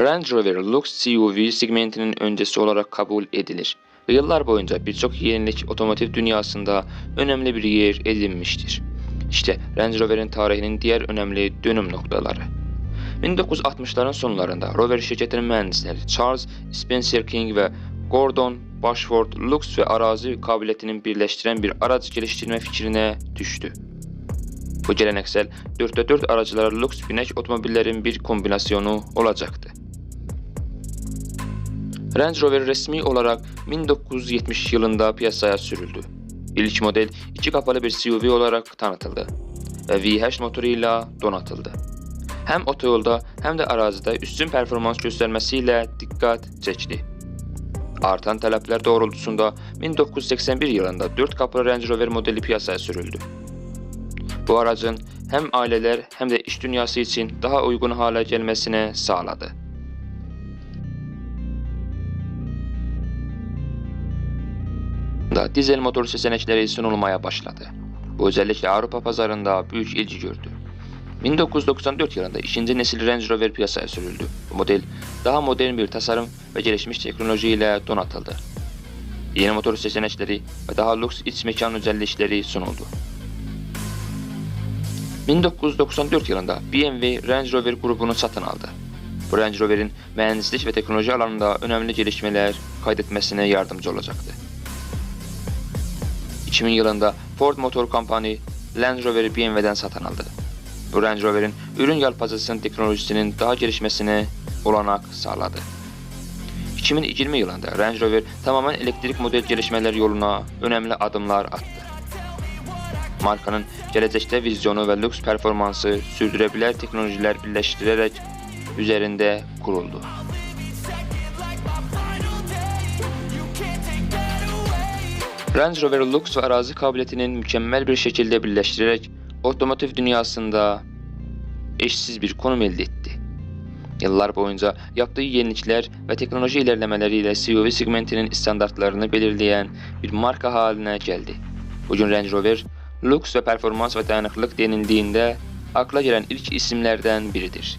Range Rover Lux CUV segmentinin öncəsi olaraq qəbul edilir və yıllar boyunca bir çox yenilik otomotiv dünyasında önemli bir yer edinmişdir. İşte Range Rover'in tarixinin diğer önemli dönüm noktaları. 1960'ların sonlarında Rover şirketinin mühendisleri Charles Spencer King və Gordon Bashford lüks və ərazi qabiliyyətinin birləşdirən bir arac gəlişdirmə fikrinə düşdü. Bu gələnəksəl 4x4 araclara lüks binək avtomobillərin bir kombinasyonu olacaqdı. Range Rover resmi olarak 1970 yılında piyasaya sürüldü. İlk model iki kapalı bir SUV olarak tanıtıldı ve V8 motoruyla donatıldı. Hem otoyolda hem de arazide üstün performans göstermesiyle dikkat çekti. Artan talepler doğrultusunda 1981 yılında 4 kapılı Range Rover modeli piyasaya sürüldü. Bu aracın hem aileler hem de iş dünyası için daha uygun hale gelmesine sağladı. Da dizel motor seçenekleri sunulmaya başladı. Bu özellikle Avrupa pazarında büyük ilgi gördü. 1994 yılında ikinci nesil Range Rover piyasaya sürüldü. Bu model daha modern bir tasarım ve gelişmiş teknoloji ile donatıldı. Yeni motor seçenekleri ve daha lüks iç mekan özellikleri sunuldu. 1994 yılında BMW Range Rover grubunu satın aldı. Bu Range Rover'in mühendislik ve teknoloji alanında önemli gelişmeler kaydetmesine yardımcı olacaktı. 2000 yılında Ford Motor Company Land Rover'i BMW'den satın aldı. Bu Range Rover'in ürün yelpazesinin teknolojisinin daha gelişmesine olanak sağladı. 2020 yılında Range Rover tamamen elektrik model gelişmeler yoluna önemli adımlar attı. Markanın gelecekte vizyonu ve lüks performansı sürdürebilir teknolojiler birleştirerek üzerinde kuruldu. Range Rover Lux və ərazi qabiliyyətinin mükəmməl bir şəkildə birləşdirərək otomotiv dünyasında eşsiz bir konum əldə etdi. Yıllar boyunca yaptığı yeniliklər və texnoloji irəliləmələri ilə SUV segmentinin standartlarını belirləyən bir marka halinə gəldi. Bu gün Range Rover lüks və performans və dayanıqlıq denildiyində akla gələn ilk isimlərdən biridir.